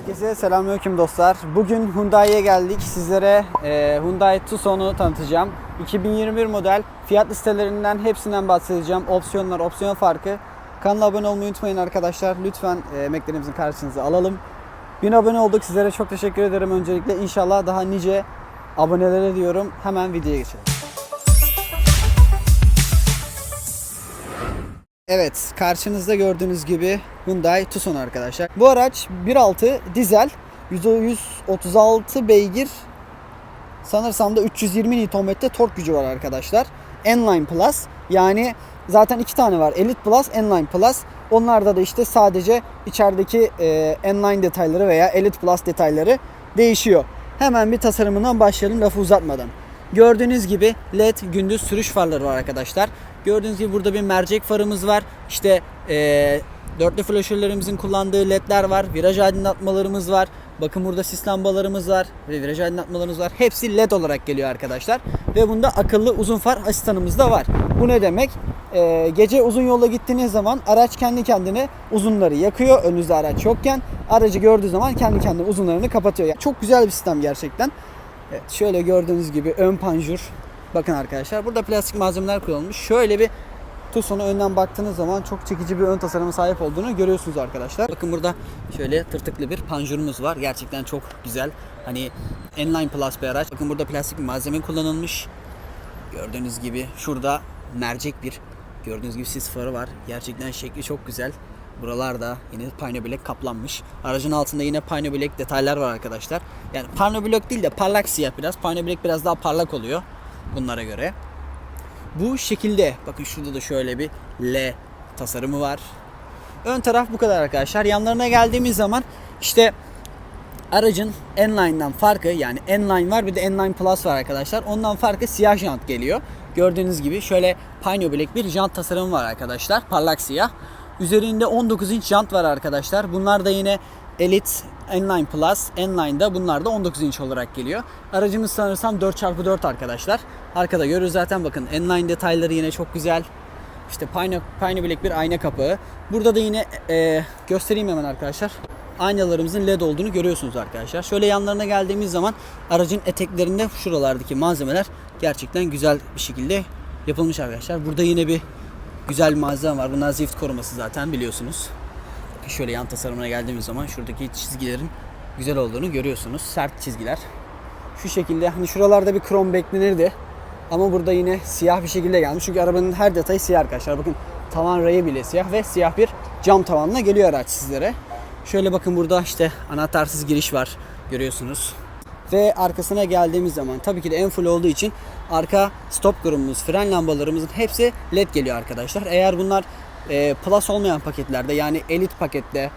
Herkese selamünaleyküm dostlar. Bugün Hyundai'ye geldik. Sizlere e, Hyundai Tucson'u tanıtacağım. 2021 model. Fiyat listelerinden hepsinden bahsedeceğim. Opsiyonlar, opsiyon farkı. Kanala abone olmayı unutmayın arkadaşlar. Lütfen e, emeklerimizin karşınıza alalım. 1000 abone olduk. Sizlere çok teşekkür ederim öncelikle. İnşallah daha nice abonelere diyorum. Hemen videoya geçelim. Evet, karşınızda gördüğünüz gibi Hyundai Tucson arkadaşlar. Bu araç 1.6 dizel, 136 beygir, sanırsam da 320 Nm tork gücü var arkadaşlar. N-Line Plus yani zaten iki tane var. Elite Plus, N-Line Plus. Onlarda da işte sadece içerideki e, N-Line detayları veya Elite Plus detayları değişiyor. Hemen bir tasarımından başlayalım lafı uzatmadan. Gördüğünüz gibi LED gündüz sürüş farları var arkadaşlar. Gördüğünüz gibi burada bir mercek farımız var. İşte eee dörtlü flaşörlerimizin kullandığı ledler var. Viraj aydınlatmalarımız var. Bakın burada sis lambalarımız var ve viraj aydınlatmalarımız var. Hepsi led olarak geliyor arkadaşlar. Ve bunda akıllı uzun far asistanımız da var. Bu ne demek? Eee, gece uzun yola gittiğiniz zaman araç kendi kendine uzunları yakıyor. Önünüzde araç yokken aracı gördüğü zaman kendi kendine uzunlarını kapatıyor. Yani çok güzel bir sistem gerçekten. Evet, şöyle gördüğünüz gibi ön panjur. Bakın arkadaşlar burada plastik malzemeler kullanılmış. Şöyle bir Tucson'a önden baktığınız zaman çok çekici bir ön tasarıma sahip olduğunu görüyorsunuz arkadaşlar. Bakın burada şöyle tırtıklı bir panjurumuz var. Gerçekten çok güzel. Hani N-Line Plus bir araç. Bakın burada plastik bir malzeme kullanılmış. Gördüğünüz gibi şurada mercek bir gördüğünüz gibi sis farı var. Gerçekten şekli çok güzel. Buralarda yine Pino Black kaplanmış. Aracın altında yine Pino Black detaylar var arkadaşlar. Yani Pino Black değil de parlak siyah biraz. Pino Black biraz daha parlak oluyor bunlara göre. Bu şekilde bakın şurada da şöyle bir L tasarımı var. Ön taraf bu kadar arkadaşlar. Yanlarına geldiğimiz zaman işte aracın N-Line'dan farkı yani N-Line var bir de N-Line Plus var arkadaşlar. Ondan farkı siyah jant geliyor. Gördüğünüz gibi şöyle Pino Black bir jant tasarımı var arkadaşlar. Parlak siyah. Üzerinde 19 inç jant var arkadaşlar. Bunlar da yine Elite N-Line Plus, N-Line'da bunlar da 19 inç olarak geliyor. Aracımız sanırsam 4x4 arkadaşlar. Arkada görürüz zaten bakın N-Line detayları yine çok güzel. İşte Pino, Pino Black bir ayna kapağı. Burada da yine e, göstereyim hemen arkadaşlar. Aynalarımızın LED olduğunu görüyorsunuz arkadaşlar. Şöyle yanlarına geldiğimiz zaman aracın eteklerinde şuralardaki malzemeler gerçekten güzel bir şekilde yapılmış arkadaşlar. Burada yine bir güzel malzeme var. Bunlar zift koruması zaten biliyorsunuz. Şöyle yan tasarımına geldiğimiz zaman şuradaki çizgilerin güzel olduğunu görüyorsunuz. Sert çizgiler. Şu şekilde hani şuralarda bir krom beklenirdi. Ama burada yine siyah bir şekilde gelmiş. Çünkü arabanın her detayı siyah arkadaşlar. Bakın tavan rayı bile siyah ve siyah bir cam tavanla geliyor araç sizlere. Şöyle bakın burada işte anahtarsız giriş var. Görüyorsunuz. Ve arkasına geldiğimiz zaman tabii ki de en full olduğu için arka stop grubumuz, fren lambalarımızın hepsi led geliyor arkadaşlar. Eğer bunlar e, plus olmayan paketlerde yani elit pakette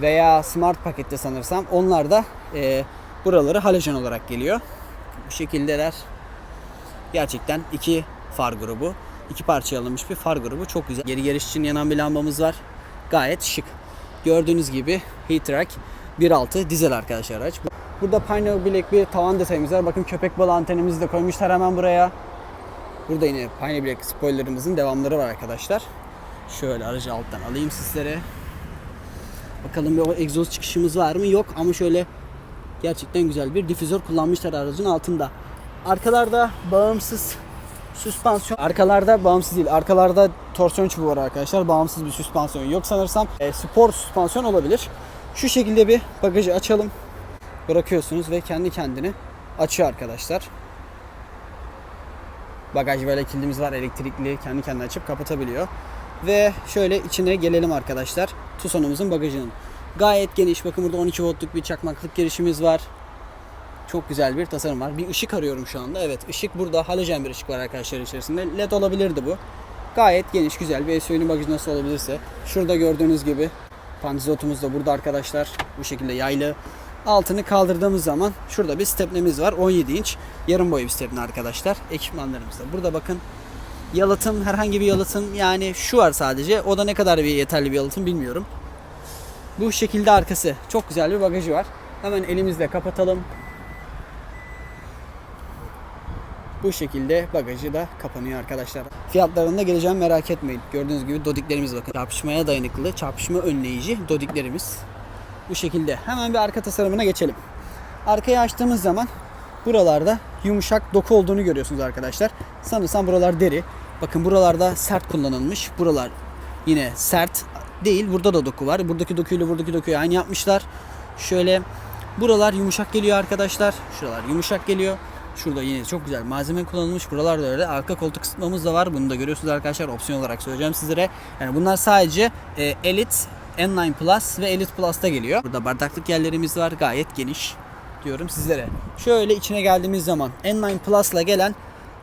veya smart pakette sanırsam onlar da e, buraları halojen olarak geliyor. Bu şekildeler. Gerçekten iki far grubu. iki parçaya alınmış bir far grubu. Çok güzel. Geri geliş için yanan bir lambamız var. Gayet şık. Gördüğünüz gibi Heatrack 1.6 dizel arkadaşlar araç. Burada Pino Black bir tavan detayımız var. Bakın köpek balığı antenimizi de koymuşlar hemen buraya. Burada yine Pino Black spoilerımızın devamları var arkadaşlar. Şöyle aracı alttan alayım sizlere. Bakalım bir egzoz çıkışımız var mı? Yok ama şöyle gerçekten güzel bir difüzör kullanmışlar aracın altında. Arkalarda bağımsız süspansiyon. Arkalarda bağımsız değil. Arkalarda torsiyon çubuğu var arkadaşlar. Bağımsız bir süspansiyon yok sanırsam. E, spor süspansiyon olabilir. Şu şekilde bir bagajı açalım. Bırakıyorsunuz ve kendi kendine açıyor arkadaşlar. Bagaj böyle kilidimiz var elektrikli kendi kendine açıp kapatabiliyor. Ve şöyle içine gelelim arkadaşlar. Tucson'umuzun bagajının. Gayet geniş. Bakın burada 12 voltluk bir çakmaklık girişimiz var. Çok güzel bir tasarım var. Bir ışık arıyorum şu anda. Evet ışık burada. Halojen bir ışık var arkadaşlar içerisinde. LED olabilirdi bu. Gayet geniş güzel bir SUV'nin bagajı nasıl olabilirse. Şurada gördüğünüz gibi pandizotumuz da burada arkadaşlar. Bu şekilde yaylı. Altını kaldırdığımız zaman şurada bir stepnemiz var. 17 inç. Yarım boy bir stepne arkadaşlar. Ekipmanlarımız da. Burada bakın yalıtım herhangi bir yalıtım yani şu var sadece. O da ne kadar bir yeterli bir yalıtım bilmiyorum. Bu şekilde arkası. Çok güzel bir bagajı var. Hemen elimizle kapatalım. Bu şekilde bagajı da kapanıyor arkadaşlar. Fiyatlarında geleceğim merak etmeyin. Gördüğünüz gibi dodiklerimiz bakın. Çarpışmaya dayanıklı, çarpışma önleyici dodiklerimiz. Bu şekilde. Hemen bir arka tasarımına geçelim. Arkayı açtığımız zaman buralarda yumuşak doku olduğunu görüyorsunuz arkadaşlar. Sanırsam buralar deri. Bakın buralarda sert kullanılmış. Buralar yine sert değil. Burada da doku var. Buradaki dokuyla buradaki dokuyu aynı yapmışlar. Şöyle buralar yumuşak geliyor arkadaşlar. Şuralar yumuşak geliyor. Şurada yine çok güzel malzeme kullanılmış. Buralarda öyle. Arka koltuk ısıtmamız da var. Bunu da görüyorsunuz arkadaşlar. Opsiyon olarak söyleyeceğim sizlere. Yani bunlar sadece e, Elite, N9 Plus ve Elite Plus'ta geliyor. Burada bardaklık yerlerimiz var. Gayet geniş diyorum sizlere. Şöyle içine geldiğimiz zaman N9 Plus'la gelen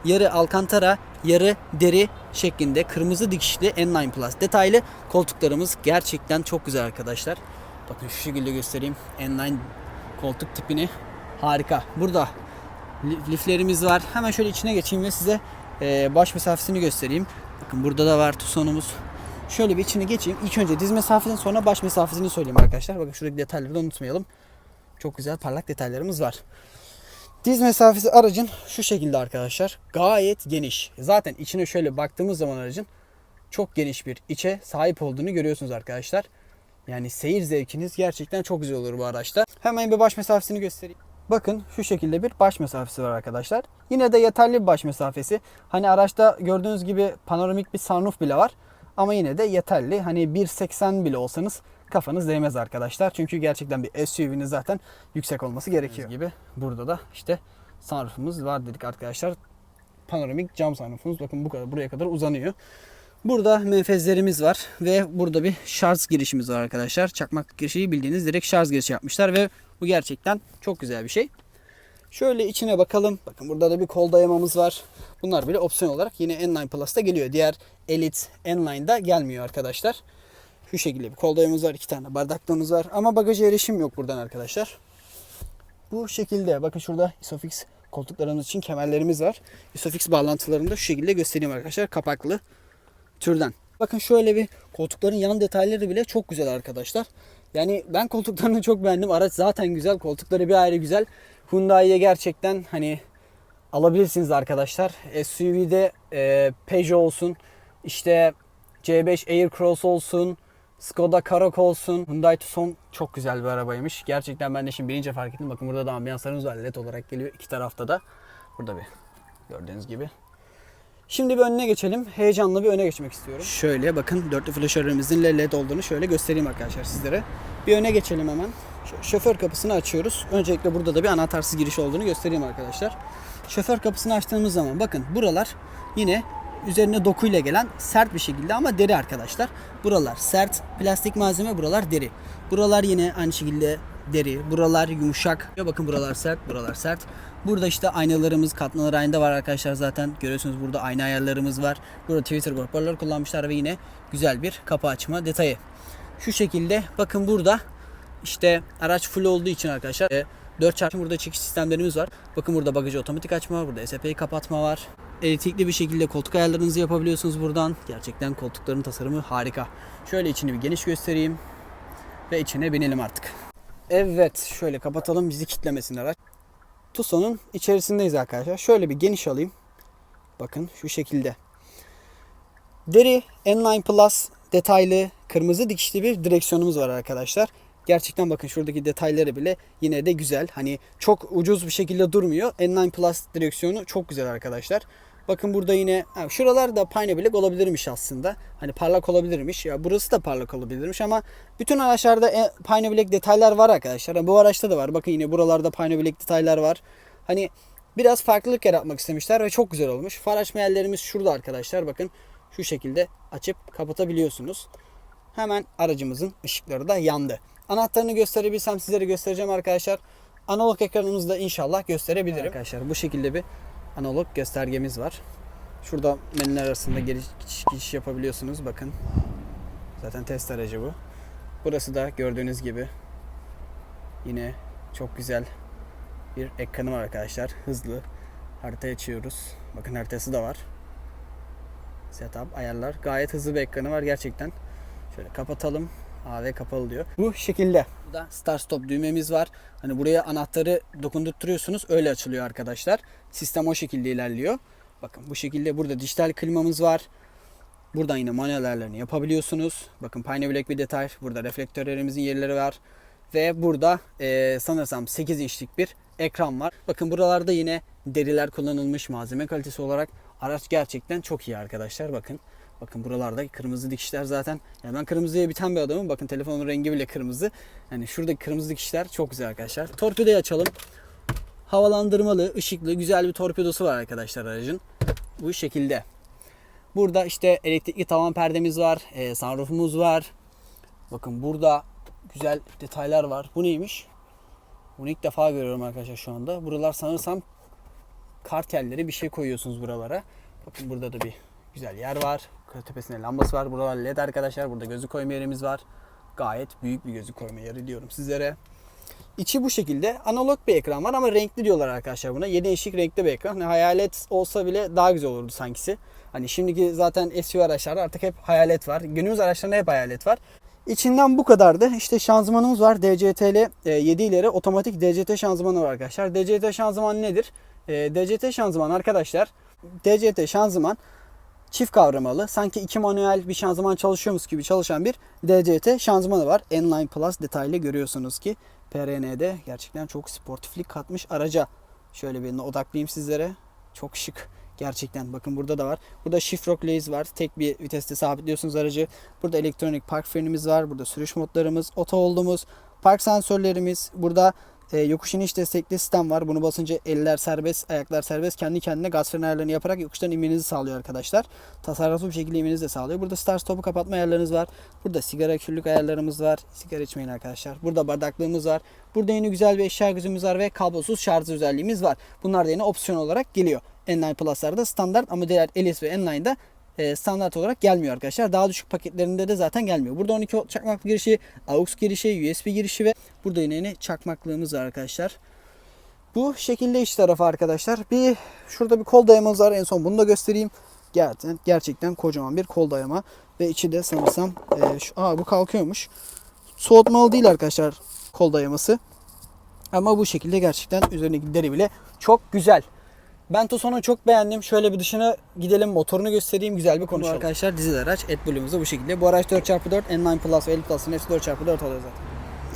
yarı alkantara, yarı deri şeklinde kırmızı dikişli N9 Plus detaylı koltuklarımız gerçekten çok güzel arkadaşlar. Bakın şu şekilde göstereyim N9 koltuk tipini. Harika. Burada liflerimiz var. Hemen şöyle içine geçeyim ve size e, baş mesafesini göstereyim. Bakın burada da var Tucson'umuz. Şöyle bir içine geçeyim. İlk önce diz mesafesinden sonra baş mesafesini söyleyeyim arkadaşlar. Bakın şuradaki detayları da unutmayalım. Çok güzel parlak detaylarımız var. Diz mesafesi aracın şu şekilde arkadaşlar. Gayet geniş. Zaten içine şöyle baktığımız zaman aracın çok geniş bir içe sahip olduğunu görüyorsunuz arkadaşlar. Yani seyir zevkiniz gerçekten çok güzel olur bu araçta. Hemen bir baş mesafesini göstereyim. Bakın şu şekilde bir baş mesafesi var arkadaşlar. Yine de yeterli bir baş mesafesi. Hani araçta gördüğünüz gibi panoramik bir sunroof bile var. Ama yine de yeterli. Hani 1.80 bile olsanız kafanız değmez arkadaşlar. Çünkü gerçekten bir SUV'nin zaten yüksek olması gerekiyor. gibi burada da işte sunroofumuz var dedik arkadaşlar. Panoramik cam sunroofumuz bakın bu kadar buraya kadar uzanıyor. Burada menfezlerimiz var ve burada bir şarj girişimiz var arkadaşlar. Çakmak girişi bildiğiniz direkt şarj girişi yapmışlar ve bu gerçekten çok güzel bir şey. Şöyle içine bakalım. Bakın burada da bir kol dayamamız var. Bunlar bile opsiyon olarak yine N9 Plus'ta geliyor. Diğer Elite N9'da gelmiyor arkadaşlar. Şu şekilde bir kol dayamamız var. iki tane bardaklığımız var. Ama bagaja erişim yok buradan arkadaşlar. Bu şekilde. Bakın şurada Isofix koltuklarımız için kemerlerimiz var. Isofix bağlantılarını da şu şekilde göstereyim arkadaşlar. Kapaklı türden. Bakın şöyle bir koltukların yan detayları bile çok güzel arkadaşlar. Yani ben koltuklarını çok beğendim. Araç zaten güzel. Koltukları bir ayrı güzel. Hyundai'ye gerçekten hani alabilirsiniz arkadaşlar. SUV'de e, Peugeot olsun, işte C5 Aircross olsun, Skoda Karoq olsun, Hyundai Tucson çok güzel bir arabaymış. Gerçekten ben de şimdi birinci fark ettim. Bakın burada da ambiyanslarımız var. LED olarak geliyor iki tarafta da. Burada bir gördüğünüz gibi. Şimdi bir önüne geçelim. Heyecanlı bir öne geçmek istiyorum. Şöyle bakın dörtlü flaşörümüzün LED olduğunu şöyle göstereyim arkadaşlar sizlere. Bir öne geçelim hemen. Şoför kapısını açıyoruz. Öncelikle burada da bir anahtarsız giriş olduğunu göstereyim arkadaşlar. Şoför kapısını açtığımız zaman bakın buralar yine üzerine dokuyla gelen sert bir şekilde ama deri arkadaşlar. Buralar sert plastik malzeme, buralar deri. Buralar yine aynı şekilde deri. Buralar yumuşak. Ya bakın buralar sert, buralar sert. Burada işte aynalarımız katlanır aynada var arkadaşlar zaten. Görüyorsunuz burada ayna ayarlarımız var. Burada Twitter hoparlör kullanmışlar ve yine güzel bir kapı açma detayı. Şu şekilde bakın burada işte araç full olduğu için arkadaşlar e, 4 çarpı burada çekiş sistemlerimiz var. Bakın burada bagajı otomatik açma var. Burada SP'yi kapatma var. Elektrikli bir şekilde koltuk ayarlarınızı yapabiliyorsunuz buradan. Gerçekten koltukların tasarımı harika. Şöyle içini bir geniş göstereyim. Ve içine binelim artık. Evet şöyle kapatalım bizi kitlemesin araç. Tucson'un içerisindeyiz arkadaşlar. Şöyle bir geniş alayım. Bakın şu şekilde. Deri N9 Plus detaylı kırmızı dikişli bir direksiyonumuz var arkadaşlar. Gerçekten bakın şuradaki detayları bile yine de güzel. Hani çok ucuz bir şekilde durmuyor. N9 Plus direksiyonu çok güzel arkadaşlar. Bakın burada yine ha, şuralar da Pine Black olabilirmiş aslında. Hani parlak olabilirmiş. Ya burası da parlak olabilirmiş ama bütün araçlarda e, Pine Black detaylar var arkadaşlar. Ha, Bu araçta da var. Bakın yine buralarda Pine Black detaylar var. Hani biraz farklılık yaratmak istemişler ve çok güzel olmuş. Far açma yerlerimiz şurada arkadaşlar. Bakın şu şekilde açıp kapatabiliyorsunuz. Hemen aracımızın ışıkları da yandı. Anahtarını gösterebilsem sizlere göstereceğim arkadaşlar. Analog ekranımızda inşallah gösterebilirim. Arkadaşlar bu şekilde bir analog göstergemiz var. Şurada menüler arasında giriş geçiş yapabiliyorsunuz. Bakın. Zaten test aracı bu. Burası da gördüğünüz gibi yine çok güzel bir ekranı var arkadaşlar. Hızlı harita açıyoruz. Bakın haritası da var. Setup, ayarlar. Gayet hızlı bir ekranı var gerçekten. Şöyle kapatalım. AV kapalı diyor. Bu şekilde. Burada start stop düğmemiz var. Hani buraya anahtarı dokundurtuyorsunuz. Öyle açılıyor arkadaşlar. Sistem o şekilde ilerliyor. Bakın bu şekilde burada dijital klimamız var. Buradan yine manuel ayarlarını yapabiliyorsunuz. Bakın Pine Black bir detay. Burada reflektörlerimizin yerleri var. Ve burada e, sanırsam 8 inçlik bir ekran var. Bakın buralarda yine deriler kullanılmış malzeme kalitesi olarak. Araç gerçekten çok iyi arkadaşlar bakın. Bakın buralarda kırmızı dikişler zaten. Yani ben kırmızıya biten bir adamım. Bakın telefonun rengi bile kırmızı. Yani şuradaki kırmızı dikişler çok güzel arkadaşlar. Torpidoyu açalım. Havalandırmalı, ışıklı, güzel bir torpidosu var arkadaşlar aracın. Bu şekilde. Burada işte elektrikli tavan perdemiz var. E, sunroofumuz var. Bakın burada güzel detaylar var. Bu neymiş? Bunu ilk defa görüyorum arkadaşlar şu anda. Buralar sanırsam kartelleri bir şey koyuyorsunuz buralara. Bakın burada da bir güzel yer var. Tepesinde lambası var. Buralar led arkadaşlar. Burada gözü koyma yerimiz var. Gayet büyük bir gözü koyma yeri diyorum sizlere. İçi bu şekilde. Analog bir ekran var ama renkli diyorlar arkadaşlar buna. 7 inçlik renkli bir ekran. Hani hayalet olsa bile daha güzel olurdu sankisi. Hani şimdiki zaten SUV araçlarda artık hep hayalet var. Günümüz araçlarında hep hayalet var. İçinden bu kadardı. İşte şanzımanımız var. DCT'li e, 7 ileri otomatik DCT şanzımanı var arkadaşlar. DCT şanzıman nedir? E, DCT şanzıman arkadaşlar. DCT şanzıman çift kavramalı. Sanki iki manuel bir şanzıman çalışıyormuş gibi çalışan bir DCT şanzımanı var. N-Line Plus detaylı görüyorsunuz ki PRN'de gerçekten çok sportiflik katmış araca. Şöyle bir odaklayayım sizlere. Çok şık. Gerçekten bakın burada da var. Burada shift lace var. Tek bir viteste sabitliyorsunuz aracı. Burada elektronik park frenimiz var. Burada sürüş modlarımız, oto hold'umuz, park sensörlerimiz. Burada e, yokuş iniş destekli sistem var. Bunu basınca eller serbest, ayaklar serbest. Kendi kendine gaz fren ayarlarını yaparak yokuştan inmenizi sağlıyor arkadaşlar. Tasarruflu bir şekilde inmenizi de sağlıyor. Burada start stop'u kapatma ayarlarınız var. Burada sigara küllük ayarlarımız var. Sigara içmeyin arkadaşlar. Burada bardaklığımız var. Burada yine güzel bir eşya gücümüz var ve kablosuz şarj özelliğimiz var. Bunlar da yine opsiyon olarak geliyor. N9 Plus'larda standart ama diğer LS ve N9'da e, standart olarak gelmiyor arkadaşlar. Daha düşük paketlerinde de zaten gelmiyor. Burada 12 volt çakmaklı girişi, AUX girişi, USB girişi ve burada yine yine çakmaklığımız var arkadaşlar. Bu şekilde iç tarafı arkadaşlar. Bir şurada bir kol dayamamız var. En son bunu da göstereyim. Gerçekten, gerçekten kocaman bir kol dayama ve içi de sanırsam e, şu, aa, bu kalkıyormuş. Soğutmalı değil arkadaşlar kol dayaması. Ama bu şekilde gerçekten üzerindeki deri bile çok güzel. Ben Tucson'u çok beğendim. Şöyle bir dışına gidelim motorunu göstereyim güzel bir konuşalım. Bu arkadaşlar dizel araç AdBlue'muzda bu şekilde. Bu araç 4x4 N9 Plus ve L Plus'ın hepsi 4x4 oluyor zaten.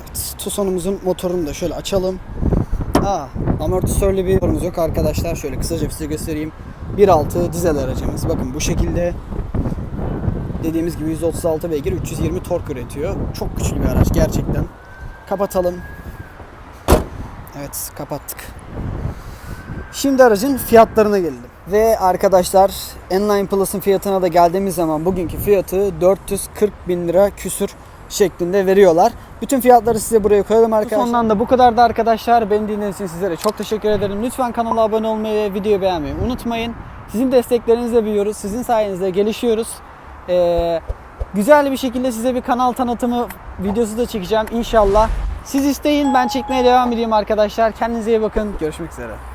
Evet, Tucson'umuzun motorunu da şöyle açalım. Aa, amortisörlü bir motorumuz yok arkadaşlar. Şöyle kısaca size göstereyim. 1.6 dizel aracımız. Bakın bu şekilde dediğimiz gibi 136 beygir 320 tork üretiyor. Çok güçlü bir araç gerçekten. Kapatalım. Evet kapattık. Şimdi aracın fiyatlarına gelelim. Ve arkadaşlar N9 Plus'ın fiyatına da geldiğimiz zaman bugünkü fiyatı 440 bin lira küsür şeklinde veriyorlar. Bütün fiyatları size buraya koyalım arkadaşlar. Sondan da bu kadar da arkadaşlar. Beni dinlediğiniz için sizlere çok teşekkür ederim. Lütfen kanala abone olmayı ve videoyu beğenmeyi unutmayın. Sizin desteklerinizle büyüyoruz. Sizin sayenizde gelişiyoruz. Ee, güzel bir şekilde size bir kanal tanıtımı videosu da çekeceğim inşallah. Siz isteyin ben çekmeye devam edeyim arkadaşlar. Kendinize iyi bakın. Görüşmek üzere.